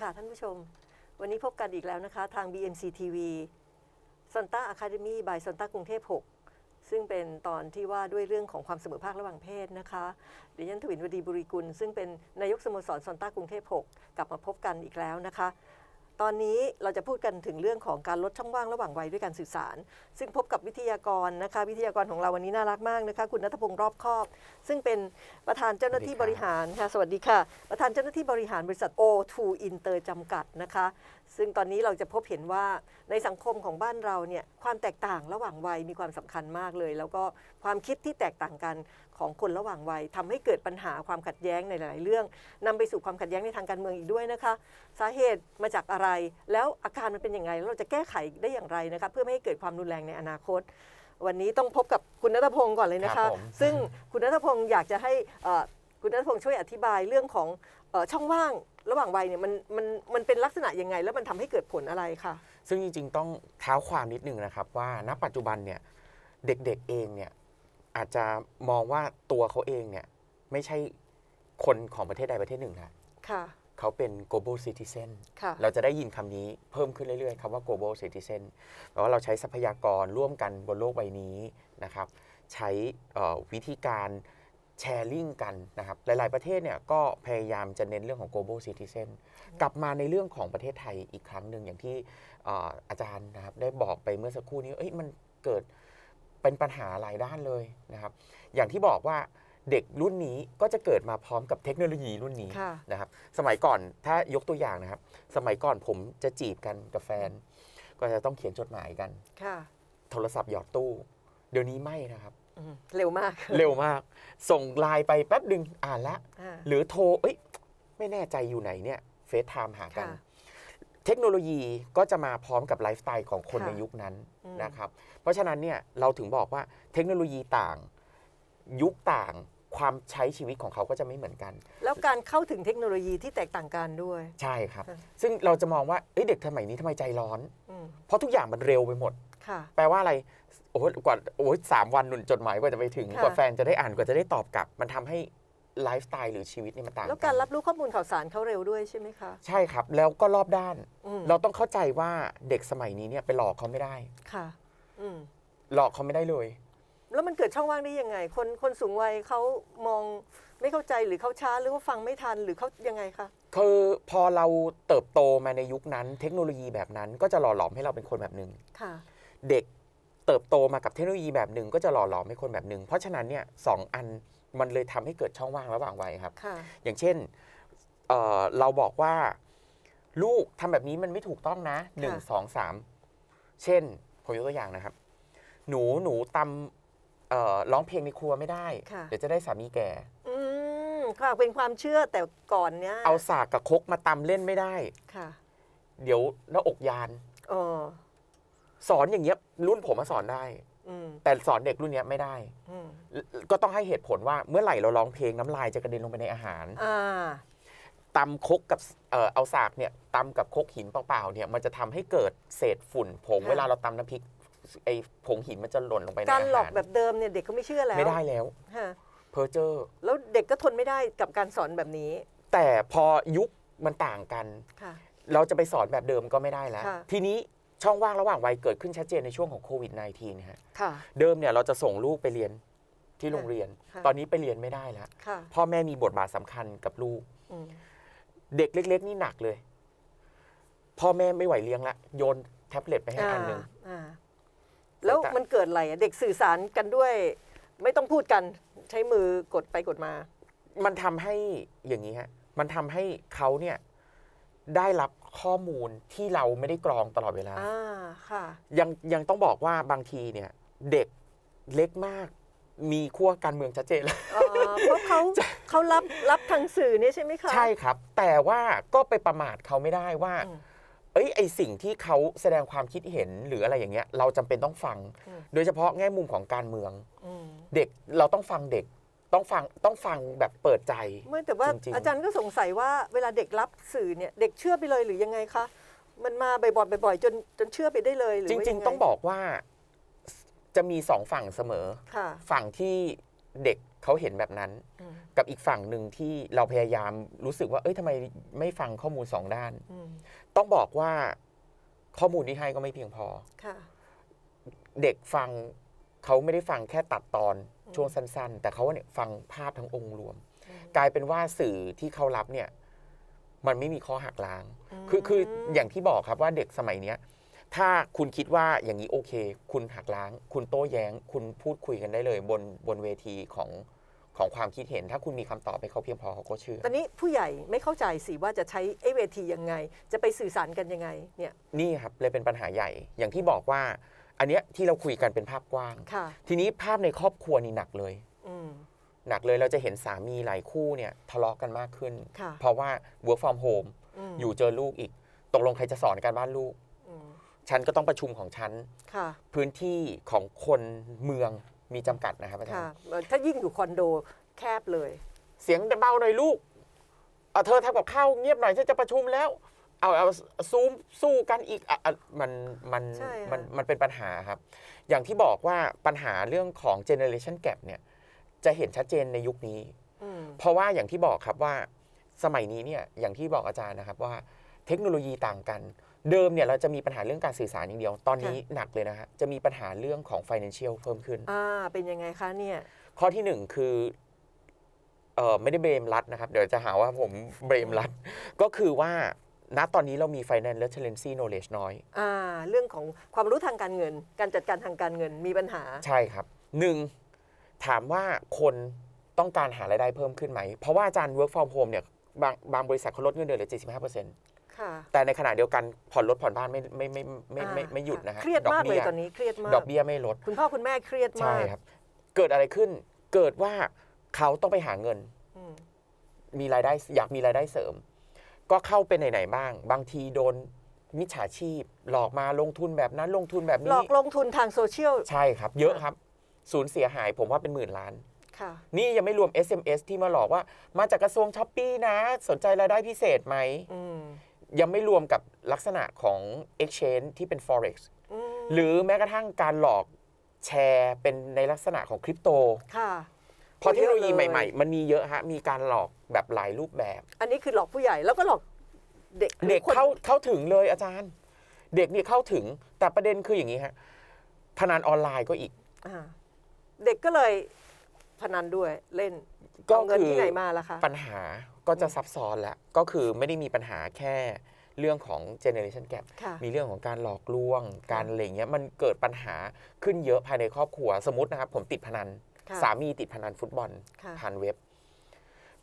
ค่ะท่านผู้ชม วันนี้พบกันอีกแล้วนะคะ ทาง BMC TV Santa Academy by Santa กรุงเทพ 6 ซึ่งเป็นตอนที่ว่าด้วยเรื่องของความเสมอภาคระหว่างเพศนะคะเดิฉันทวินวดีบุริกุล ซึ่งเป็นนายกสโมสรซอนต้ากรุงเทพ 6 กลับมาพบกันอีกแล้วนะคะ ตอนนี้เราจะพูดกันถึงเรื่องของการลดช่องว่างระหว่างวัยด้วยการสื่อสาร ซึ่งพบกับวิทยากรนะคะ วิทยากรของเราวันนี้น่ารักมากนะคะ คุณนัทพงศ์รอบคอบ ซึ่งเป็นประธานเจ้าหน้าที่บริหารค่ะ สวัสดีค่ะ ประธานเจ้าหน้าที่บริหารบริษัท O2 Inter จำกัดนะคะ ซึ่งตอนนี้เราจะพบเห็นว่าในสังคมของบ้านเราเนี่ยความแตกต่างระหว่างวัยมีความสำคัญมากเลย แล้วก็ความคิดที่แตกต่างกัน ของคนระหว่างวัยทำให้เกิดปัญหาความขัดแย้งในหลาย ๆ เรื่องนำไปสู่ความขัดแย้งในทางการเมืองอีกด้วยนะคะ สาเหตุมาจากอะไร แล้วอาการมันเป็นยังไงแล้วเราจะแก้ไขได้อย่างไรนะคะเพื่อไม่ให้เกิดความรุนแรงในอนาคต วันนี้ต้องพบกับคุณนัทพงศ์ก่อนเลยนะครัคะ บผม ซึ่งคุณนัทพงศ์อยากจะให้เอ่อคุณนัทพงศ์ช่วยอธิบายเรื่องของเอ่อช่องว่างระหว่างวัยเนี่ยมันมันมันเป็นลักษณะยังไง แล้วมันทำให้เกิดผลอะไรค่ะซึ่งจริงๆ ต้องเท้าความนิดนึงนะครับว่าณปัจจุบันเนี่ยเด็กๆเองเนี่ย อาจจะมองว่าตัวเขาเองเนี่ยไม่ใช่คนของประเทศใดประเทศหนึ่งนะค่ะ เขาเป็น global citizen ค่ะเราจะได้ยินคำนี้เพิ่มขึ้นเรื่อยๆคำว่า global citizen แปลว่าเราใช้ทรัพยากรร่วมกันบนโลกใบนี้นะครับ ใช้เอ่อวิธีการแชร์ลิงกันนะครับ หลาย ๆ ประเทศเนี่ยก็พยายามจะเน้นเรื่องของ global citizen กลับมาในเรื่องของประเทศไทยอีกครั้งหนึ่งอย่างที่เอ่ออาจารย์นะครับได้บอกไปเมื่อสักครู่นี้เอ้ยมันเกิด เป็นปัญหาหลายด้านเลยนะครับ อย่างที่บอกว่าเด็กรุ่นนี้ก็จะเกิดมาพร้อมกับเทคโนโลยีรุ่นนี้ค่ะนะครับ สมัยก่อนถ้ายกตัวอย่างนะครับ สมัยก่อนผมจะจีบกันกับแฟน ก็จะต้องเขียนจดหมายกัน ค่ะโทรศัพท์หยอดตู้ เดี๋ยวนี้ไม่นะครับ อืมเร็วมากเร็วมาก ส่งไลน์ไปแป๊บดึงอ่านละ อ่า หรือโทร เอ้ย ไม่แน่ใจอยู่ไหนเนี่ย เฟซไทม์หากัน ค่ะ เทคโนโลยีก็จะมาพร้อมกับไลฟ์สไตล์ของคนค่ะ ในยุคนั้นอืมนะครับ เพราะฉะนั้นเนี่ยเราถึงบอกว่าเทคโนโลยีต่าง ยุคต่างความใช้ชีวิตของเขาก็จะไม่เหมือนกัน แล้วการเข้าถึงเทคโนโลยีที่แตกต่างกันด้วย ใช่ครับ ค่ะ ซึ่งเราจะมองว่าเอ้ยเด็กสมัยนี้ทำไมใจร้อน อืมเพราะทุกอย่างมันเร็วไปหมด ค่ะ แปลว่าอะไร โอ้โหกว่าโอ้ยสามวันหนุนจดหมายกว่าจะไปถึง ค่ะ กว่าแฟนจะได้อ่านกว่าจะได้ตอบกลับ มันทำให้ ไลฟ์สไตล์หรือชีวิตนี่มันต่างแล้วการรับรู้ข้อมูลข่าวสารเขาเร็วด้วยใช่ไหมคะ ใช่ครับ แล้วก็รอบด้าน อืมเราต้องเข้าใจว่าเด็กสมัยนี้เนี่ยไปหลอกเขาไม่ได้ ค่ะ อืม หลอกเขาไม่ได้เลย แล้วมันเกิดช่องว่างได้ยังไง คนคนสูงวัยเขามองไม่เข้าใจหรือเขาช้าหรือว่าฟังไม่ทันหรือเขายังไงคะ คือพอเราเติบโตมาในยุคนั้น เทคโนโลยีแบบนั้นก็จะหล่อหลอมให้เราเป็นคนแบบหนึ่งค่ะ เด็กเติบโตมากับเทคโนโลยีแบบหนึ่งก็จะหล่อหลอมให้คนแบบหนึ่งเพราะฉะนั้นเนี่ยสองอัน มันเลยทำให้เกิดช่องว่างระหว่างวัยครับค่ะอย่างเช่นเอ่อเราบอกว่า ลูกทำแบบนี้มันไม่ถูกต้องนะหนึ่งสองสามเช่นผมยกตัวอย่างนะครับ หนูหนูตำเอ่อร้องเพลงในครัวไม่ได้ค่ะเดี๋ยวจะได้สามีแก่อืมค่ะเป็นความเชื่อแต่ก่อนเนี้ยเอาสากกับครกมาตำเล่นไม่ได้ค่ะ เดี๋ยวหน้าอกยานอ๋อสอนอย่างเงี้ยรุ่นผมมาสอนได้อืม แต่สอนเด็กรุ่นเนี้ยไม่ได้อืมก็ต้องให้เหตุผลว่าเมื่อไหร่เราร้องเพลงน้ำลายจะกระเด็นลงไปในอาหารอ่าตำครกกับเอ่อเอาสากเนี่ยตำกับครกหินเปล่าๆเนี่ยมันจะทำให้เกิดเศษฝุ่นผงค่ะเวลาเราตำน้ำพริกไอ้ผงหินมันจะหล่นลงไปในการอาหลอหากรแบบเดิมเนี่ยเด็กเขาไม่เชื่อแล้ว ไม่ได้แล้วฮะเพอร์เจอร์แล้วเด็กก็ทนไม่ได้กับการสอนแบบนี้ แต่พอยุคมันต่างกันค่ะเราจะไปสอนแบบเดิมก็ไม่ได้แล้วค่ะทีนี้ ช่องว่างระหว่างวัยเกิดขึ้นชัดเจนในช่วงของโควิด -19 นะฮะค่ะ เดิมเนี่ยเราจะส่งลูกไปเรียนที่โรงเรียน ค่ะตอนนี้ไปเรียนไม่ได้แล้ว ค่ะพ่อแม่มีบทบาทสำคัญกับลูก อืมเด็กเล็ก ๆ นี่หนักเลย พ่อแม่ไม่ไหวเลี้ยงละโยนแท็บเล็ตไปให้อันหนึ่ง อ่าแล้วมันเกิดอะไรอะเด็กสื่อสารกันด้วย ไม่ต้องพูดกันใช้มือกดไปกดมา มันทำให้อย่างนี้ฮะ มันทำให้เขาเนี่ยได้รับ ข้อมูลที่เราไม่ได้กรองตลอดเวลา อ่าค่ะ ยังยังต้องบอกว่าบางทีเนี่ย เด็กเล็กมาก มีขั้วการเมืองชัดเจนแล้ว เอ่อเพราะเขาเขารับรับทางสื่อเนี่ยใช่ไหมคะใช่ครับ แต่ว่าก็ไปประมาทเขาไม่ได้ว่า อืม เอ้ยไอสิ่งที่เขาแสดงความคิดเห็นหรืออะไรอย่างเงี้ย เราจำเป็นต้องฟัง อืม โดยเฉพาะแง่มุมของการเมือง อืม เด็กเราต้องฟังเด็ก ต้องฟังต้องฟังแบบเปิดใจ ไม่แต่ว่าจริงๆ อาจารย์ก็สงสัยว่าเวลาเด็กรับสื่อเนี่ยเด็กเชื่อไปเลยหรือยังไงคะมันมาบ่อยๆบ่อยๆจนจนเชื่อไปได้เลยหรือจว่าริง ยัไๆต้องบอกว่าจะมีสองฝั่งเสมอ ค่ะ ฝั่งที่เด็กเขาเห็นแบบนั้น อืม กับอีกฝั่งหนึ่งที่เราพยายามรู้สึกว่าเอ้ยทำไมไม่ฟังข้อมูลสองด้าน อืมต้องบอกว่าข้อมูลที่ให้ก็ไม่เพียงพอ ค่ะ เด็กฟังเขาไม่ได้ฟังแค่ตัดตอนอืม ช่วงสั้น ๆ แต่เขาเนี่ยฟังภาพทั้งองค์รวมอืมกลายเป็นว่าสื่อที่เขารับเนี่ย มันไม่มีข้อหักล้างมคือคืออย่างที่บอกครับว่าเด็กสมัยเนี้ยถ้าคุณคิดว่าอย่างนี้โอเค คุณหักล้าง คุณโต้แย้ง คุณพูดคุยกันได้เลย บนบนเวทีของของความคิดเห็น ถ้าคุณมีคำตอบให้เขาเพียงพอเขาก็เชื่อ ตอนนี้ผู้ใหญ่ไม่เข้าใจสิว่าจะใช้ไอ้เวทียังไง จะไปสื่อสารกันยังไงเนี่ยนี่ครับเลยเป็นปัญหาใหญ่อย่างที่บอกว่า อันเนี้ยที่เราคุยกันเป็นภาพกว้าง ค่ะ ทีนี้ภาพในครอบครัวนี่หนักเลย อืม หนักเลยเราจะเห็นสามีหลายคู่เนี่ยทะเลาะกันมากขึ้น ค่ะ เพราะว่า work from home มอยู่เจอลูกอีก ตกลงใครจะสอนการบ้านลูก อืมฉันก็ต้องประชุมของฉัน ค่ะ พื้นที่ของคนเมืองมีจำกัดนะครับอาจารค่ะย์เอ่อถ้ายิ่งอยู่คอนโดแคบเลย เสียงเบาหน่อยลูกเอาเธอทำกับข้าวเงียบหน่อยฉันจะประชุมแล้ว เอาเอาซูมสู้กันอีกอะอะมันมันใช่ค่ะ มันมันเป็นปัญหาครับ อย่างที่บอกว่าปัญหาเรื่องของ generation gap เนี่ยจะเห็นชัดเจนในยุคนี้ อืม เพราะว่าอย่างที่บอกครับว่าสมัยนี้เนี่ยอย่างที่บอกอาจารย์นะครับว่าเทคโนโลยีต่างกัน เดิมเนี่ยเราจะมีปัญหาเรื่องการสื่อสารอย่างเดียว ตอนนี้หนักเลยนะฮะจะมีปัญหาเรื่องของ financial เพิ่มขึ้น อ่า เป็นยังไงคะเนี่ย ข้อที่หนึ่งคือเออไม่ได้เบรมรัฐนะครับ เดี๋ยวจะหาว่าผมเบรมรัฐ ก็คือว่า ณตอนนี้เรามี finance literacy knowledge น้อย อ่าเรื่องของความรู้ทางการเงิน การจัดการทางการเงินมีปัญหา ใช่ครับหนึ่งถามว่าคนต้องการหารายได้เพิ่มขึ้นไหม เพราะว่าอาจารย์ work from home เนี่ยบางบางบริษัทเขาลดเงินเดือนเหลือ 75%ค่ะแต่ในขณะเดียวกันผ่อนรถผ่อนบ้านไม่ไม่ไม่ไม่ไม่ไม่หยุดนะฮะเครียดมากเลยบี้ตอนนี้เครียดมากดอกเบี้ยไม่ลด คุณพ่อคุณแม่เครียดใช่มากครับ เกิดอะไรขึ้นเกิดว่าเขาต้องไปหาเงิน อืมมีรายได้อยากมีรายได้เสริม ก็เข้าไปไหนๆบ้าง บางทีโดนมิจฉาชีพ หลอกมาลงทุนแบบนั้นลงทุนแบบหลนี้ อกลงทุนทางโซเชียล ใช่ครับ เยอะครับ สูญเสียหายผมว่าเป็นหมื่นล้าน ค่ะ นี่ยังไม่รวม SMS ที่มาหลอกว่า มาจากกระทรวงช้อปปี้นะ สนใจรายได้พิเศษไหม อืมยังไม่รวมกับลักษณะของ exchange ที่เป็น forex อืมหรือแม้กระทั่งการหลอกแชร์เป็นในลักษณะของคริปโต ค่ะเพราะเทคโนโลยีเยอะเลยใหม่ ๆ มันมีเยอะฮะ มีการหลอกแบบหลายรูปแบบ อันนี้คือหลอกผู้ใหญ่แล้วก็หลอกเด็กเด็กคนเข้าเข้าถึงเลยอาจารย์ เด็กเนี่ยเข้าถึง แต่ประเด็นคืออย่างนี้ฮะ พนันออนไลน์ก็อีก อ่าเด็กก็เลยพนันด้วยเล่นก็เอาเงินคือ ที่ไหนมาล่ะคะ ปัญหาก็จะซับซ้อนแล้วก็คือไม่ได้มีปัญหาแค่เรื่องของ generation gap ค่ะ มีเรื่องของการหลอกลวง การอะไรอย่างเงี้ยมันเกิดปัญหาขึ้นเยอะภายในครอบครัว สมมตินะครับผมติดพนันค่ะ สามีติดพนันฟุตบอลค่ะผ่านเว็บ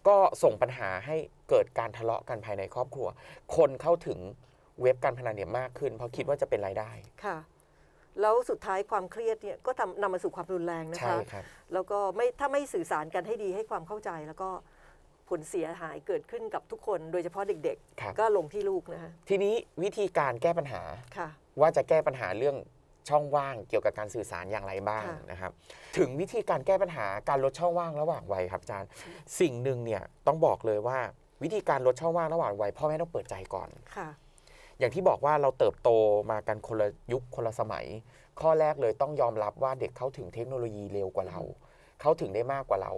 ก็ส่งปัญหาให้เกิดการทะเลาะกันภายในครอบครัว คนเข้าถึงเว็บการพนันเนี่ยมากขึ้น เพราะคิดว่าจะเป็นรายได้ค่ะแล้วสุดท้ายความเครียดเนี่ยก็ทำนำมาสู่ความรุนแรงนะใช่คะครับแล้วก็ไม่ถ้าไม่สื่อสารกันให้ดีให้ความเข้าใจ แล้วก็ผลเสียหายเกิดขึ้นกับทุกคน โดยเฉพาะเด็กครับๆก็ลงที่ลูกนะคะทีนี้วิธีการแก้ปัญหาค่ะว่าจะแก้ปัญหาเรื่อง ช่องว่างเกี่ยวกับการสื่อสารอย่างไรบ้างค่ะ นะครับ ถึงวิธีการแก้ปัญหาการลดช่องว่างระหว่างวัยครับอาจารย์สิ่งหนึ่งเนี่ยต้องบอกเลยว่าวิธีการลดช่องว่างระหว่างวัยพ่อแม่ต้องเปิดใจก่อน ค่ะ อย่างที่บอกว่าเราเติบโตมากันคนละยุคคนละสมัย ข้อแรกเลยต้องยอมรับว่าเด็กเข้าถึงเทคโนโลยีเร็วกว่าเรา เข้าถึงได้มากกว่าเรา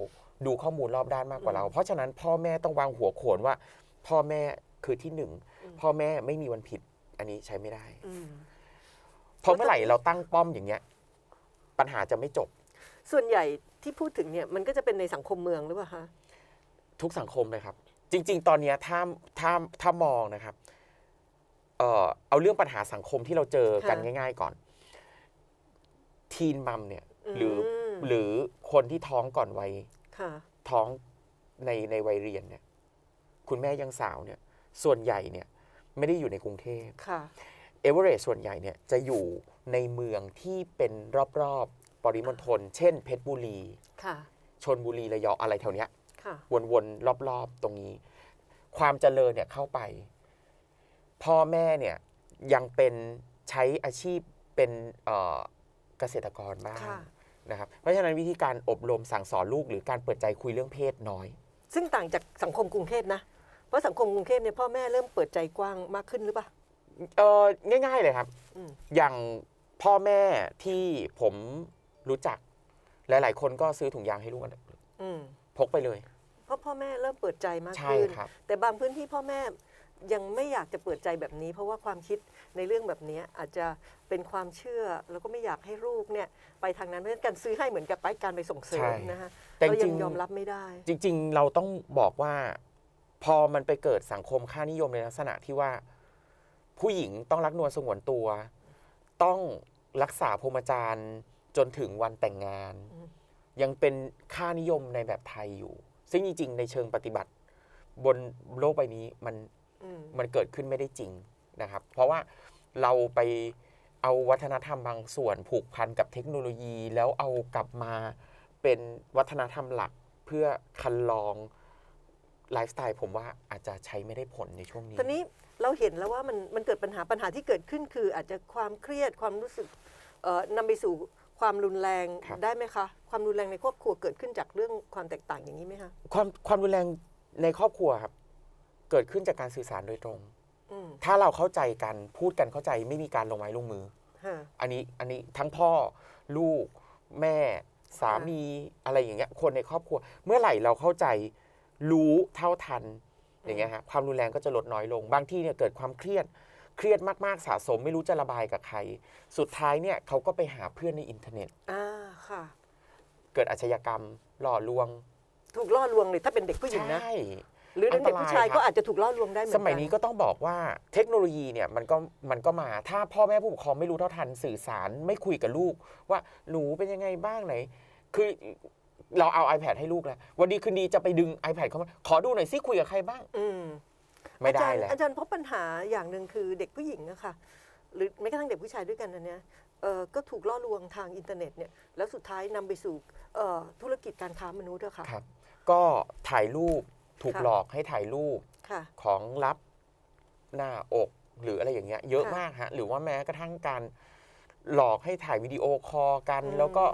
ดูข้อมูลรอบด้านมากกว่าเราอืมเพราะฉะนั้นพ่อแม่ต้องวางหัวโขนว่า พ่อแม่คือที่หนึ่งอืม พ่อแม่ไม่มีวันผิดอันนี้ใช้ไม่ได้ อืมเพราะเมื่อไหร่เราตั้งป้อมอย่างเงี้ย ปัญหาจะไม่จบ ส่วนใหญ่ที่พูดถึงเนี่ยมันก็จะเป็นในสังคมเมืองหรือเปล่าคะทุกสังคมเลยครับ จริง ๆ ตอนเนี้ยถ้าถ้าถ้ามองนะครับเอ่อเอาเรื่องปัญหาสังคมที่เราเจอกันค่ะง่าย ๆ ก่อน ทีนมัมเนี่ย หรือมหรือคนที่ท้องก่อนวัยค่ะ ท้องในในวัยเรียนเนี่ย คุณแม่ยังสาวเนี่ย ส่วนใหญ่เนี่ย ไม่ได้อยู่ในกรุงเทพ ค่ะ เอเวอเรสส่วนใหญ่เนี่ยจะอยู่ในเมืองที่เป็นรอบๆ ปริมณฑลเช่นเพชรบุรีค่ะ ชนบุรีระยองอะไรแถวเนี้ย ค่ะ วนๆ รอบๆ ตรงนี้ ความเจริญเนี่ยเข้าไป พ่อแม่เนี่ยยังเป็นใช้อาชีพเป็นเอ่อเกษตรกรบ้างค่ะ นะครับเพราะฉะนั้นวิธีการอบรมสั่งสอนลูกหรือการเปิดใจคุยเรื่องเพศน้อย ซึ่งต่างจากสังคมกรุงเทพนะ เพราะสังคมกรุงเทพเนี่ยพ่อแม่เริ่มเปิดใจกว้างมากขึ้นหรือเปล่า เออง่าย ๆ เลยครับ อืม อย่างพ่อแม่ที่ผมรู้จัก หลาย ๆ คนก็ซื้อถุงยางให้ลูกกันอืมพกไปเลย เพราะพ่อแม่เริ่มเปิดใจมากใช่ขึ้น ครับ แต่บางพื้นที่พ่อแม่ยังไม่อยากจะเปิดใจแบบนี้ เพราะว่าความคิดในเรื่องแบบนี้อาจจะเป็นความเชื่อแล้วก็ไม่อยากให้ลูกเนี่ยไปทางนั้นเพราะฉะนั้นการซื้อให้เหมือนกับไปการไปส่งเสริมนะฮะแต่เราจยัริงงยอมรับไม่ได้ จริง ๆ เราต้องบอกว่า พอมันไปเกิดสังคมค่านิยมในลักษณะที่ว่า ผู้หญิงต้องรักนวลสงวนตัว ต้องรักษาพรหมจรรย์จนถึงวันแต่งงานอืมยังเป็นค่านิยมในแบบไทยอยู่ ซึ่งจริงๆในเชิงปฏิบัติบนโลกใบนี้มันอืมมันเกิดขึ้นไม่ได้จริงนะครับ เพราะว่าเราไปเอาวัฒนธรรมบางส่วนผูกพันกับเทคโนโลยี แล้วเอากลับมาเป็นวัฒนธรรมหลักเพื่อคันลองไลฟ์สไตล์ผมว่าอาจจะใช้ไม่ได้ผลในช่วงนี้ตอนนี้ เราเห็นแล้วว่ามันมันเกิดปัญหาปัญหาที่เกิดขึ้นคือ อาจจะความเครียดความรู้สึกเอ่อนำไปสู่ความรุนแรงครับได้ไหมคะ ความรุนแรงในครอบครัวเกิดขึ้นจากเรื่องความแตกต่างอย่างนี้ไหมคะความความรุนแรงในครอบครัวครับ เกิดขึ้นจากการสื่อสารโดยตรงอืมถ้าเราเข้าใจกันพูดกันเข้าใจไม่มีการลงไม้ลงมือฮะอันนี้อันนี้ทั้งพ่อลูกแม่สามีอะไรอย่างเงี้ยคนในครอบครัว เมื่อไหร่เราเข้าใจรู้เท่าทัน อย่างเงี้ยฮะความรุนแรงก็จะลดน้อยลง บางที่เนี่ยเกิดความเครียดเครียดมาก ๆ สะสมไม่รู้จะระบายกับใคร สุดท้ายเนี่ยเขาก็ไปหาเพื่อนในอินเทอร์เน็ต อ่าค่ะ เกิดอาชญากรรมหล่อลวงถูกล่อลวงเลยถ้าเป็นเด็กผู้หญิงนะ ใช่ หรือเด็กผู้ชายอันตรายครับก็อาจจะถูกล่อลวงได้เหมือนสกันมัยนี้ก็ต้องบอกว่าเทคโนโลยีเนี่ยมันก็มันก็มาถ้าพ่อแม่ผู้ปกครองไม่รู้เท่าทันสื่อสารไม่คุยกับลูก ว่าหนูเป็นยังไงบ้างไหน คือ เราเอา iPad ให้ลูกแล้ว วันดีคืนดีจะไปดึง iPad เข้ามา ขอดูหน่อยซิคุยกับใครบ้าง อืมไม่ได้อาจารย์แล้ว อาจารย์พบปัญหาอย่างหนึ่งคือเด็กผู้หญิงอะค่ะ หรือแม้กระทั่งเด็กผู้ชายด้วยกันอันเนี้ยเอ่อก็ถูกล่อลวงทางอินเทอร์เน็ตเนี่ยแล้วสุดท้ายนำไปสู่เอ่อธุรกิจการค้ามนุษย์อะค่ะ ครับ ก็ถ่ายรูปถูกค่ะ หลอกให้ถ่ายรูปค่ะ ของลับหน้าอก หรืออะไรอย่างเงี้ย เยอะค่ะมากฮะ หรือว่าแม้กระทั่งการหลอกให้ถ่ายวิดีโอคอลกัน อืม แล้วก็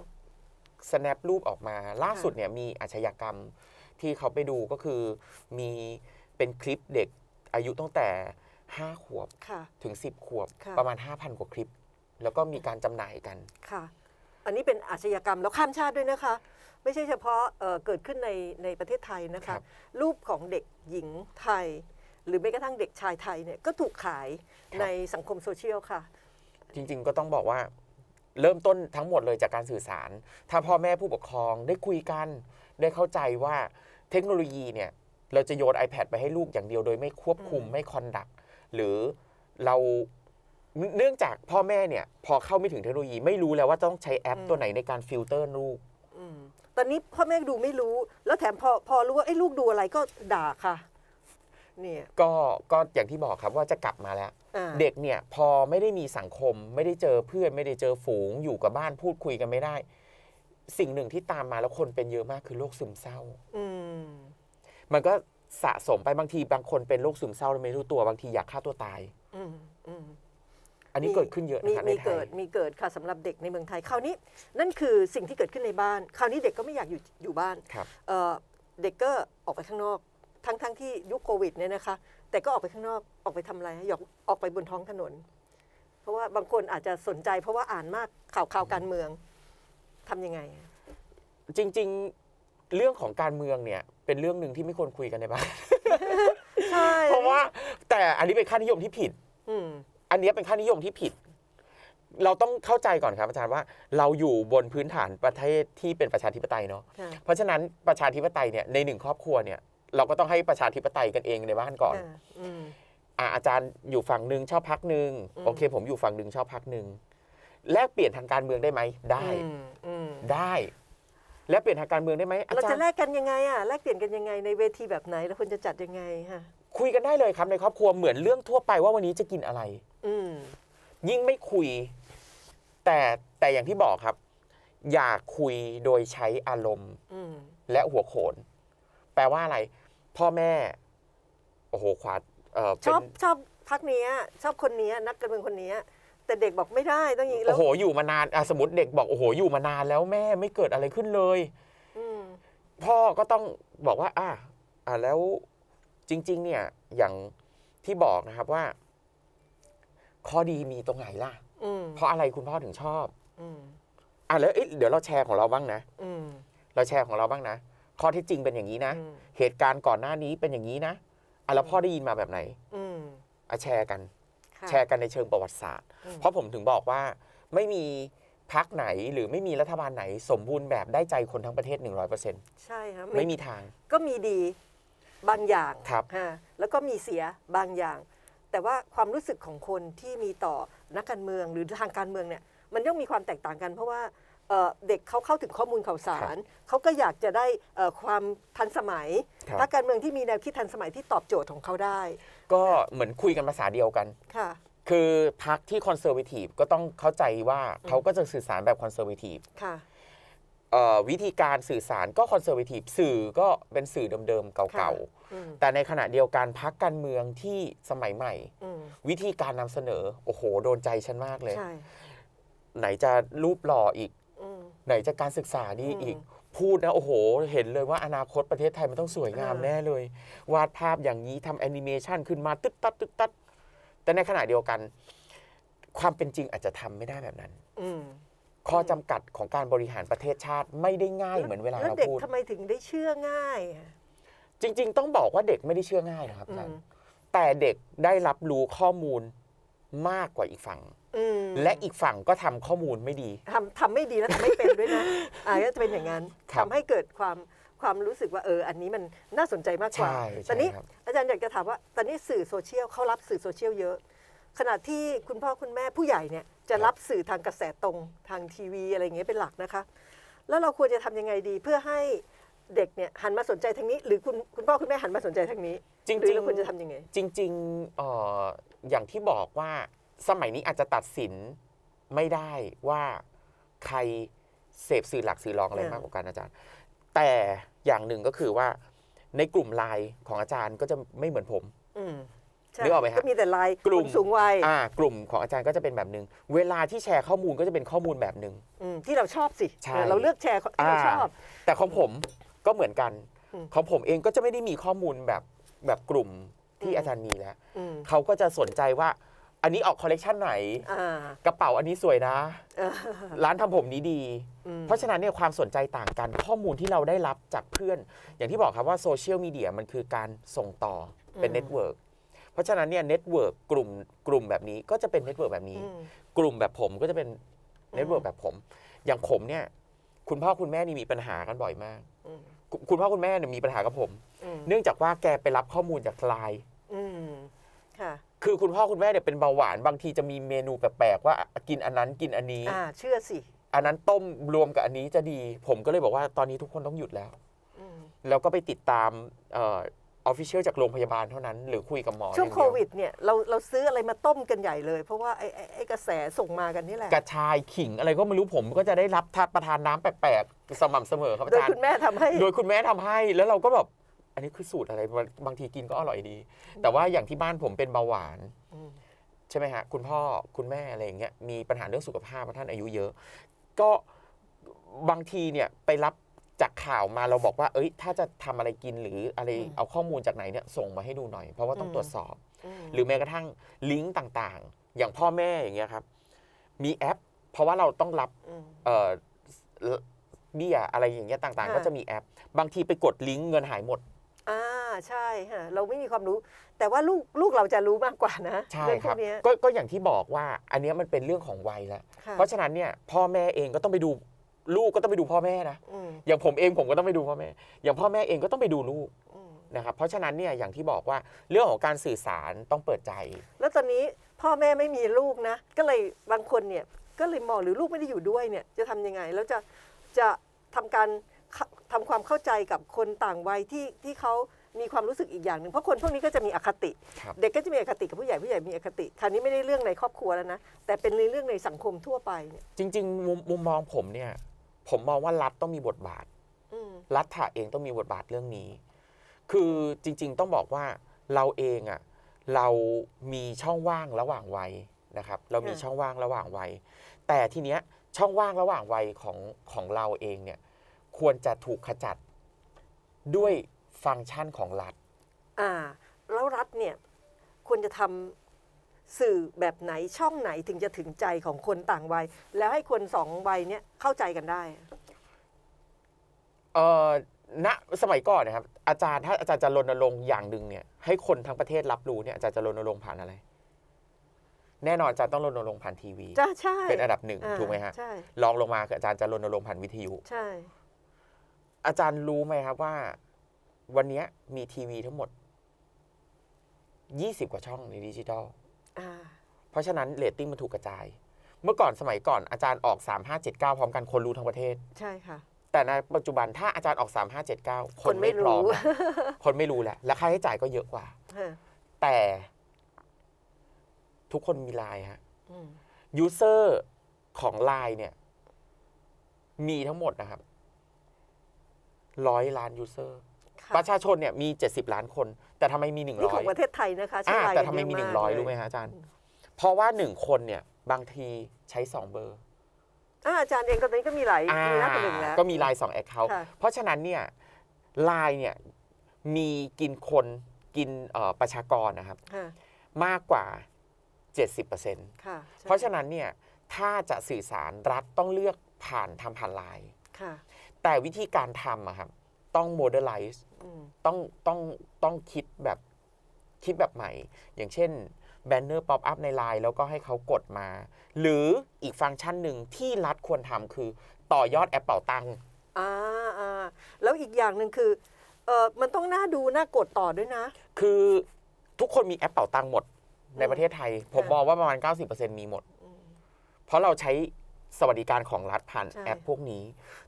snap รูปออกมา ล่าสุดเนี่ยมีอาชญากรรมที่เขาไปดูก็คือมีเป็นคลิปเด็กอายุตั้งแต่ 5 ขวบค่ะถึง 10 ขวบค่ะประมาณ 5,000 กว่าคลิป แล้วก็มีการจำหน่ายกันค่ะ อันนี้เป็นอาชญากรรมแล้วข้ามชาติด้วยนะคะ ไม่ใช่เฉพาะเอ่อเกิดขึ้นในในประเทศไทยนะครัคะบรูปของเด็กหญิงไทย หรือแม้กระทั่งเด็กชายไทยเนี่ยก็ถูกขายในสังคมโซเชียลค่ะ จริง ๆ ก็ต้องบอกว่า เริ่มต้นทั้งหมดเลยจากการสื่อสาร ถ้าพ่อแม่ผู้ปกครองได้คุยกัน ได้เข้าใจว่าเทคโนโลยีเนี่ยเราจะโยน iPad ไปให้ลูกอย่างเดียวโดยไม่ควบคุมอืมไม่คอนดักหรือเราเนื่องจากพ่อแม่เนี่ยพอเข้าไม่ถึงเทคโนโลยีไม่รู้แล้วว่าต้องใช้แอปตัวไหนในการฟิลเตอร์ลูกอืมตอนนี้พ่อแม่ดูไม่รู้ แล้วแถมพอพอรู้ว่าไอ้ยลูกดูอะไรก็ด่าค่ะ เนี่ย ก็ก็อย่างที่บอกครับว่าจะกลับมาแล้ว อ่า เด็กเนี่ยพอไม่ได้มีสังคม ไม่ได้เจอเพื่อน ไม่ได้เจอฝูงอยู่กับบ้านพูดคุยกันไม่ได้ สิ่งหนึ่งที่ตามมาแล้วคนเป็นเยอะมากคือโรคซึมเศร้า อืมมันก็สะสมไปบางทีบางคนเป็นโรคซึมเศร้าแล้วไม่รู้ตัวบางทีอยากฆ่าตัวตาย อืมอืม อันนี้มีเกิดขึ้นเยอะมีนะคะในมีไทเกิย ดมีเกิดค่ะสำหรับเด็กในเมืองไทยคราวนี้ นั่นคือสิ่งที่เกิดขึ้นในบ้าน คราวนี้เด็กก็ไม่อยากอยู่อยู่บ้านครับ เอ่อเด็กก็ออกไปข้างนอก ทั้งทั้งที่ยุคโควิดเนี่ยนะคะ แต่ก็ออกไปข้างนอกออกไปทำอะไรฮะอยากออกไปบนท้องถนน เพราะว่าบางคนอาจจะสนใจ เพราะว่าอ่านมากข่าวข่าวการเมืองทำยังไง จริง ๆ เรื่องของการเมืองเนี่ย เป็นเรื่องหนึ่งที่ไม่ควรคุยกันในบ้านใช่เพราะว่า แต่อันนี้เป็นค่านิยมที่ผิดอืมอันนี้เป็นค่านิยมที่ผิด เราต้องเข้าใจก่อนครับอาจารย์ว่า เราอยู่บนพื้นฐานประเทศที่เป็นประชาธิปไตยเนาะค่ะเพราะฉะนั้นประชาธิปไตยเนี่ยในหนึ่งครอบครัวเนี่ย เราก็ต้องให้ประชาธิปไตยกันเองในบ้านก่อนค่ะอืมอะอาจารย์อยู่ฝั่งหนึ่งชอบพักหนึ่งอืมโอเค ผมอยู่ฝั่งหนึ่งชอบพักหนึ่งแลกเปลี่ยนทางการเมืองได้ไหมได้อืมอืมได้แลกเปลี่ยนทางการเมืองได้ไหมอาเราจารจะย์แลกกันยังไงอะแลกเปลี่ยนกันยังไงในเวทีแบบไหนเราควรจะจัดยังไงฮะคุยกันได้เลยครับในครอบครัวเหมือนเรื่องทั่วไปว่าวันนี้จะกินอะไร อืมยิ่งไม่คุย แต่แต่อย่างที่บอกครับ อย่าคุยโดยใช้อารมณ์อืมและหัวโขน แปลว่าอะไร พ่อแม่ โอ้โหขวาเออชเป็นอบชอบพักเนี้ยชอบคนเนี้ยนักการเมืองคนเนี้ยแต่เด็กบอกไม่ได้ต้องอย่างนี้แล้โอ้วโหอยู่มานานอะสมมติเด็กบอกโอ้โหอยู่มานานแล้วแม่ไม่เกิดอะไรขึ้นเลย อืมพ่อก็ต้องบอกว่า อะอะแล้วจริง ๆ เนี่ย อย่างที่บอกนะครับว่า ข้อดีมีตรงไหนล่ะ อืมเพราะอะไรคุณพ่อถึงชอบ อืมอะแล้วเอ๊ะเดี๋ยวเราแชร์ของเราบ้างนะ อืมเราแชร์ของเราบ้างนะ ข้อเท็จจริงเป็นอย่างนี้นะ อืม เหตุการณ์ก่อนหน้านี้เป็นอย่างนี้นะอะแล้วพ่อได้ยินมาแบบไหนอืมอะแชร์กัน ค่ะ แชร์กันในเชิงประวัติศาสตร์ อืม เพราะผมถึงบอกว่าไม่มีพักไหนหรือไม่มีรัฐบาลไหนสมบูรณ์แบบได้ใจคนทั้งประเทศ 100%ใช่ครับไม่มีทาง ก็มีดีบางอย่างครับ ฮะแล้วก็มีเสียบางอย่าง แต่ว่าความรู้สึกของคนที่มีต่อนักการเมืองหรือทางการเมืองเนี่ย มันย่อมมีความแตกต่างกัน เพราะว่า เอ่อเด็กเขาเข้าถึงข้อมูลข่าวสาร เขาก็อยากจะได้เอ่อความทันสมัยครับพรรคการเมืองที่มีแนวคิดทันสมัยที่ตอบโจทย์ของเขาได้ ก็เหมือนคุยกันภาษาเดียวกันค่ะ คือพักที่คอนเซอร์เวทีฟก็ต้องเข้าใจว่าเขาก็จะสื่อสารแบบคอนเซอร์เวทีฟค่ะเอ่อวิธีการสื่อสารก็คอนเซอร์เวทีฟสื่อก็เป็นสื่อเดิมๆเก่าอืมๆแต่ในขณะเดียวกันพักการเมืองที่สมัยใหม่อืมวิธีการนำเสนอ โอ้โห โดนใจฉันมากเลยใช่ไหนจะรูปหล่ออีกอืม ไหนจะการศึกษานี่อืมอีกพูดนะโอ้โห เห็นเลยว่าอนาคตประเทศไทยมันต้องสวยงามอ่าแน่เลย วาดภาพอย่างนี้ทำแอนิเมชันขึ้นมาตึ๊ดตัดตึ๊ดตัดแต่ในขณะเดียวกัน ความเป็นจริงอาจจะทำไม่ได้แบบนั้นอืมข้อจำกัดของการบริหารประเทศชาติไม่ได้ง่ายเหมือนเวลาแล้วเราเด็กพูดทำไมถึงได้เชื่อง่ายอะจริง ๆ ต้องบอกว่าเด็กไม่ได้เชื่อง่ายนะครับอือาจารมย์แต่เด็กได้รับรู้ข้อมูลมากกว่าอีกฝั่งอืม และอีกฝั่งก็ทำข้อมูลไม่ดีทำทำไม่ดีแล้วทำไม่เป็นด้วยนะอ่าก็จะเป็นอย่างนั้นครับทำให้เกิดความความรู้สึกว่าเอออันนี้มันน่าสนใจมากกว่าใช่ตอนนี้ใช่ครับอาจารย์อยากจะถามว่าตอนนี้สื่อโซเชียลเขารับสื่อโซเชียลเยอะ ขณะที่คุณพ่อคุณแม่ผู้ใหญ่เนี่ยจะรับสื่อทางกระแสตรงทางทีวีอะไรอย่างเงี้ยเป็นหลักนะคะ แล้วเราควรจะทำยังไงดีเพื่อให้เด็กเนี่ยหันมาสนใจทางนี้ หรือคุณคุณพ่อคุณแม่หันมาสนใจทางนี้ จริงหรือเราๆควรจะทำยังไง จริงๆเอ่ออย่างที่บอกว่า สมัยนี้อาจจะตัดสินไม่ได้ว่าใครเสพสื่อหลักสื่อรองอะไรเออมากกว่ากันอาจารย์ แต่อย่างหนึ่งก็คือว่าในกลุ่มไลน์ของอาจารย์ก็จะไม่เหมือนผมอืมใช่นึกออกไหมฮะก็มีแต่ไลน์กลุ่มคนสูงวัยอ่ากลุ่มของอาจารย์ก็จะเป็นแบบหนึ่งเวลาที่แชร์ข้อมูลก็จะเป็นข้อมูลแบบหนึ่งอืมที่เราชอบสิใช่เราเลือกแชร์ที่เราชอบ แต่ของผมก็เหมือนกันอืมของผมเองก็จะไม่ได้มีข้อมูลแบบแบบกลุ่มที่อืมอาจารย์มีแล้วอืมเขาก็จะสนใจว่า อันนี้ออกคอลเลกชันไหน อ่ากระเป๋าอันนี้สวยนะเออร้านทำผมนี้ดี อืมเพราะฉะนั้นเนี่ยความสนใจต่างกันข้อมูลที่เราได้รับจากเพื่อน อย่างที่บอกครับว่าโซเชียลมีเดียมันคือการส่งต่อเป็นเน็ตเวิร์กเพราะฉะนั้นเนี่ยเน็ตเวิร์กกลุ่มกลุ่มแบบนี้ก็จะเป็นเน็ตเวิร์กแบบนี้ อืม กลุ่มแบบผมก็จะเป็นเน็ตเวิร์กอืมแบบผม อย่างผมเนี่ย คุณพ่อคุณแม่นี่มีปัญหากันบ่อยมาก อืม คุณคุณพ่อคุณแม่เนี่ยมีปัญหากับผม อืมเนื่องจากว่าแกไปรับข้อมูลจากไลน์อืมค่ะ คือคุณพ่อคุณแม่เนี่ยเป็นเบาหวานบางทีจะมีเมนูแปลกๆว่ากินอันนั้นกินอันนี้ อ่าเชื่อสิอันนั้นต้มรวมกับอันนี้จะดี ผมก็เลยบอกว่าตอนนี้ทุกคนต้องหยุดแล้ว อืมแล้วก็ไปติดตามเออฟฟิเชียลจากโรงพยาบาลเท่านั้นหรือคุยกับหมอช่วงอย่างโคเดียววิดเนี่ยเราเราซื้ออะไรมาต้มกันใหญ่เลย เพราะว่าไอ้ไอ้ไอ้กระแสส่งมากันนี่แหละ กระชายขิงอะไรก็ไม่รู้ผมก็จะได้รับทานประทานน้ำแปลกๆ สม่ำเสมอครับอาโดยจารคุณย์แม่ทำให้ โดยคุณแม่ทำให้แล้วเราก็แบบ อันนี้คือสูตรอะไรบางบางทีกินก็อร่อยดี แต่ว่าอย่างที่บ้านผมเป็นเบาหวานอืมใช่ไหมฮะคุณพ่อคุณแม่อะไรอย่างเงี้ยมีปัญหาเรื่องสุขภาพเพราะท่านอายุเยอะ ก็บางทีเนี่ยไปรับจากข่าวมาเราบอกว่า เอ้ย ถ้าจะทำอะไรกินหรืออะไรอืมเอาข้อมูลจากไหนเนี่ยส่งมาให้ดูหน่อย เพราะว่าต้องอืมตรวจสอบอืมหรือแม้กระทั่งลิงก์ต่างๆ อย่างพ่อแม่อย่างเงี้ยครับ มีแอป เพราะว่าเราต้องรับอืมเอ่อเบี้ยอะไรอย่างเงี้ยต่างค่ะๆก็จะมีแอป บางทีไปกดลิงก์เงินหายหมด อ่าใช่ฮะเราไม่มีความรู้ แต่ว่าลูกลูกเราจะรู้มากกว่านะใช่เรื่องคพรัวบกเนี้ย ก็ก็อย่างที่บอกว่าอันเนี้ยมันเป็นเรื่องของวัยแล้วค่ะ เพราะฉะนั้นเนี่ยพ่อแม่เองก็ต้องไปดูลูกก็ต้องไปดูพ่อแม่นะอืมอย่างผมเองผมก็ต้องไปดูพ่อแม่ อย่างพ่อแม่เองก็ต้องไปดูลูกอืมนะครับเพราะฉะนั้นเนี่ยอย่างที่บอกว่าเรื่องของการสื่อสารต้องเปิดใจ แล้วตอนนี้พ่อแม่ไม่มีลูกนะ ก็เลยบางคนเนี่ยก็เลยมองหรือลูกไม่ได้อยู่ด้วยเนี่ยจะทำยังไง แล้วจะจะทำการ เข้าทำความเข้าใจกับคนต่างวัยที่ที่เขามีความรู้สึกอีกอย่างหนึ่งเพราะคนพวกนี้ก็จะมีอคติครับเด็กก็จะมีอคติกับผู้ใหญ่ผู้ใหญ่มีอคติคราวนี้ไม่ได้เรื่องในครอบครัวแล้วนะแต่เป็นในเรื่องในสังคมทั่วไปเนี่ยจริงๆมุมมุมมองผมเนี่ย ผมมองว่ารัฐต้องมีบทบาทอืมรัฐะเองต้องมีบทบาทเรื่องนี้ คือจริง ๆ ต้องบอกว่าเราเองอะ่ะเรามีช่องว่างระหว่างวัยนะครับ เรามีช่องว่างระหว่างวัยแต่ทีเนี้ยช่องว่างระหว่างวัยของของเราเองเนี่ย ควรจะถูกขจัดด้วยฟังก์ชันของรัฐ อ่า แล้วรัฐเนี่ยควรจะทสื่อแบบไหนช่องไหนถึงจะถึงใจของคนต่างวัย แล้วให้คนสองวัยเนี้ยเข้าใจกันได้ เอ่อณสมัยก่อนนะครับ อาจารย์ถ้าอาจารย์จะรณรงค์อย่างหนึ่งเนี่ย ให้คนทั้งประเทศรับรู้เนี่ยอาจารย์จะรณรงค์ผ่านอะไร แน่นอนอาจารย์ต้องรณรงค์ผ่านทีวี จ้าใช่เป็นอันดับหนึ่งอ่าถูกไหมฮะใช่ลองลงมาคืออาจารย์จะรณรงค์ผ่านวิทยุ ใช่ อาจารย์รู้ไหมครับว่า วันเนี้ยมีทีวีทั้งหมด 20 กว่าช่องในดิจิทัลอ่าเพราะฉะนั้นเรตติ้งมันถูกกระจาย เมื่อก่อนสมัยก่อนอาจารย์ออก 3579 พร้อมกันคนรู้ทั้งประเทศ ใช่ค่ะ แต่ในปัจจุบันถ้าอาจารย์ออก 3579คคนนไม่ไม่พร้อมรู้นะคนไม่รู้แหละ และค่าใช้จ่ายก็เยอะกว่าฮะแต่ทุกคนมีไลน์ฮะอืมยูเซอร์ของไลน์เนี่ย มีทั้งหมดนะครับ ร้อยล้านยูเซอร์ค่ะประชาชนเนี่ยมี 70 ล้านคน แต่ทำไมมี 100นี่ของประเทศไทยนะคะใช้อ่าลายแต่กันทำไมมีเยอะาก100เลยรู้ไหมฮะอาจารย์ เพราะว่า 1 คนเนี่ยบางทีใช้ 2 เบอร์อ่าอาจารย์เองตอนนี้ก็มีหลายอ่ามีนักกว่าหนึ่งแล้วก็มีไลน์2แอคเคาท์ค่ะเพราะฉะนั้นเนี่ยไลน์เนี่ยมีกินคนกินเอ่อประชากรนะครับค่ะมากกว่า 70%ค่ะใช่เพราะฉะนั้นเนี่ยถ้าจะสื่อสารรัฐต้องเลือกผ่านทำผ่านไลน์ค่ะ แต่วิธีการทำอะครับต้องโมเดลไลซ์อืมต้องต้องต้องคิดแบบคิดแบบใหม่ อย่างเช่นแบนเนอร์ป๊อปอัพในไลน์แล้วก็ให้เขากดมา หรืออีกฟังก์ชันหนึ่งที่รัฐควรทำคือต่อยอดแอปเป่าตังค์อ่าอ่าแล้วอีกอย่างหนึ่งคือเออมันต้องน่าดูน่ากดต่อด้วยนะ คือทุกคนมีแอปเป่าตังค์หมดในอืมประเทศไทย ผมค่ะมองว่าประมาณ 90%มีหมด เพราะเราใช้ สวัสดิการของรัฐผ่านใช่แอปพวกนี้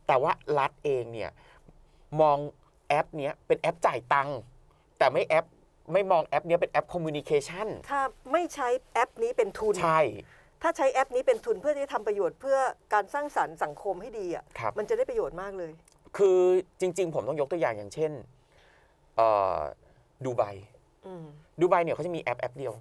แต่ว่ารัฐเองเนี่ยมองแอปเนี้ยเป็นแอปจ่ายตังค์แต่ไม่แอปไม่มองแอปเนี้ยเป็นแอปคอมมูนิเคชันถ้าไม่ใช้แอปนี้เป็นทุน ใช่ ถ้าใช้แอปนี้เป็นทุนเพื่อที่จะทำประโยชน์เพื่อการสร้างสรรค์สังคมให้ดีอะ ครับ มันจะได้ประโยชน์มากเลย คือจริง ๆ ผมต้องยกตัวอย่างอย่างเช่นเอ่อดูไบอืมดูไบเนี่ยเขาจะมีแอปแอปเดียว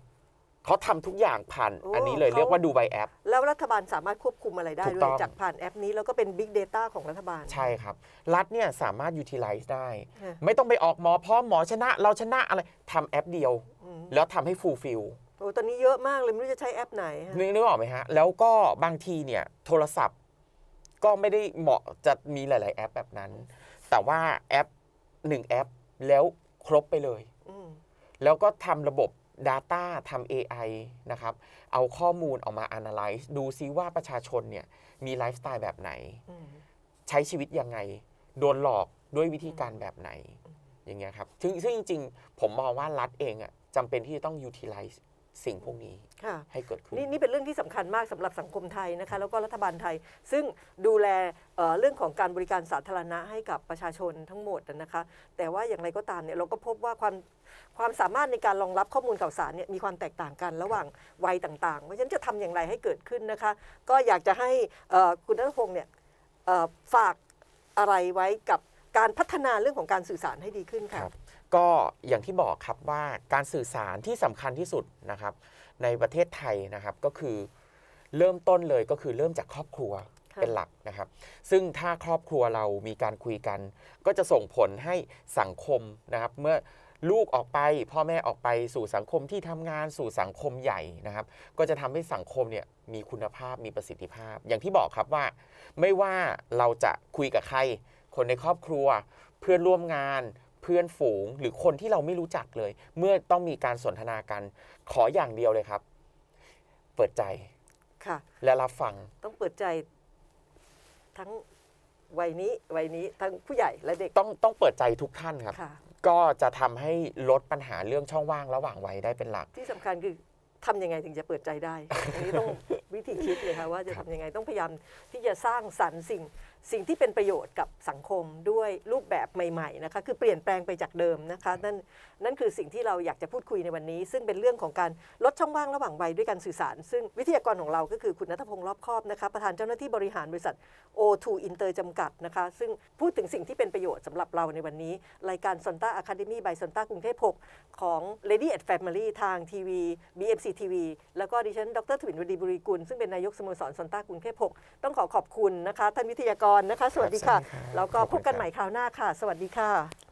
เขาทำทุกอย่างผ่านโอ้อันนี้เลยเขา เรียกว่าดูไบแอป แล้วรัฐบาลสามารถควบคุมอะไรได้ถูกด้วต้ยอง จากผ่านแอปนี้ แล้วก็เป็น Big Data ของรัฐบาล ใช่ครับ รัฐเนี่ยสามารถ utilize ได้ ค่ะ ไม่ต้องไปออกหมอพร้อมหมอชนะ เราชนะอะไรทำแอปเดียว อืมแล้วทำให้ fulfill โอ้ตอนนี้เยอะมากเลย ไม่รู้จะใช้แอปไหนฮะนึกนึกออกไหมฮะ แล้วก็บางทีเนี่ยโทรศัพท์ก็ไม่ได้เหมาะจะมีหลาย ๆ แอปแบบนั้น แต่ว่าแอปหนึ่งแอปแล้วครบไปเลย อืมแล้วก็ทำระบบ Data ทำ AI นะครับ เอาข้อมูลออกมา Analyze ดูซิว่าประชาชนเนี่ยมีไลฟ์สไตล์แบบไหนอืมใช้ชีวิตยังไง โดนหลอกด้วยวิธีการแบบไหน อย่างเงี้ยครับ ซึ่งซึ่งจริง ๆ ผมมองว่ารัฐเองอะจำเป็นที่จะต้อง utilize สิ่งพวกนี้ค่ะให้เกิดขึ้นนี่นี่เป็นเรื่องที่สำคัญมากสำหรับสังคมไทยนะคะแล้วก็รัฐบาลไทย ซึ่งดูแลเอ่อเรื่องของการบริการสาธารณะให้กับประชาชนทั้งหมดนะคะ แต่ว่าอย่างไรก็ตามเนี่ยเราก็พบว่าความความสามารถในการรองรับข้อมูลข่าวสารเนี่ยมีความแตกต่างกันระหว่างวัยต่างๆ เพราะฉะนั้นจะทำอย่างไรให้เกิดขึ้นนะคะ ก็อยากจะให้เอ่อคุณนัทพงศ์เนี่ยเอ่อฝากอะไรไว้กับการพัฒนาเรื่องของการสื่อสารให้ดีขึ้นค่ะครับ ก็อย่างที่บอกครับว่าการสื่อสารที่สำคัญที่สุดนะครับ ในประเทศไทยนะครับก็คือเริ่มต้นเลยก็คือเริ่มจากครอบครัวค่ะเป็นหลักนะครับ ซึ่งถ้าครอบครัวเรามีการคุยกัน ก็จะส่งผลให้สังคมนะครับ เมื่อลูกออกไปพ่อแม่ออกไปสู่สังคมที่ทำงานสู่สังคมใหญ่นะครับ ก็จะทำให้สังคมเนี่ยมีคุณภาพมีประสิทธิภาพ อย่างที่บอกครับว่า ไม่ว่าเราจะคุยกับใคร คนในครอบครัว เพื่อนร่วมงานเพื่อนฝูงหรือคนที่เราไม่รู้จักเลย เมื่อต้องมีการสนทนากัน ขออย่างเดียวเลยครับ เปิดใจค่ะ และรับฟัง ต้องเปิดใจ ทั้งวัยนี้วัยนี้ทั้งผู้ใหญ่และเด็กต้องต้องเปิดใจทุกท่านครับ ค่ะ ก็จะทำให้ลดปัญหาเรื่องช่องว่างระหว่างวัยได้เป็นหลัก ที่สำคัญคือทำยังไงถึงจะเปิดใจได้ อันนี้ต้องวิธีคิดเลยค่ะว่าจะทำยังไงต้องพยายามที่จะสร้างสรรค์สิ่ง สิ่งที่เป็นประโยชน์กับสังคมด้วยรูปแบบใหม่ๆนะคะคือเปลี่ยนแปลงไปจากเดิมนะคะนั่นนั่นคือสิ่งที่เราอยากจะพูดคุยในวันนี้ ซึ่งเป็นเรื่องของการลดช่องว่างระหว่างวัยด้วยการสื่อสาร ซึ่งวิทยากรของเราก็คือคุณนัทพงศ์รอบครอบนะคะประธานเจ้าหน้าที่บริหารบริษัท O2 Inter จำกัดนะคะซึ่งพูดถึงสิ่งที่เป็นประโยชน์สำหรับเราในวันนี้ รายการ Sonta Academy by Sonta กรุงเทพ6ของ Lady and Family ทางทีวี BMC TV แล้วก็ดิฉันดรถวินวดีบุรีกุลซึ่งเป็นนายกสโมสร Sonta กรุงเทพ6ต้องขอขอบคุณนะคะท่านวิทยากรนะคะ สวัสดีค่ะสวัสดีครับแล้วก็ขอบพคุบณกันครับใหม่คราวหน้าค่ะ สวัสดีค่ะ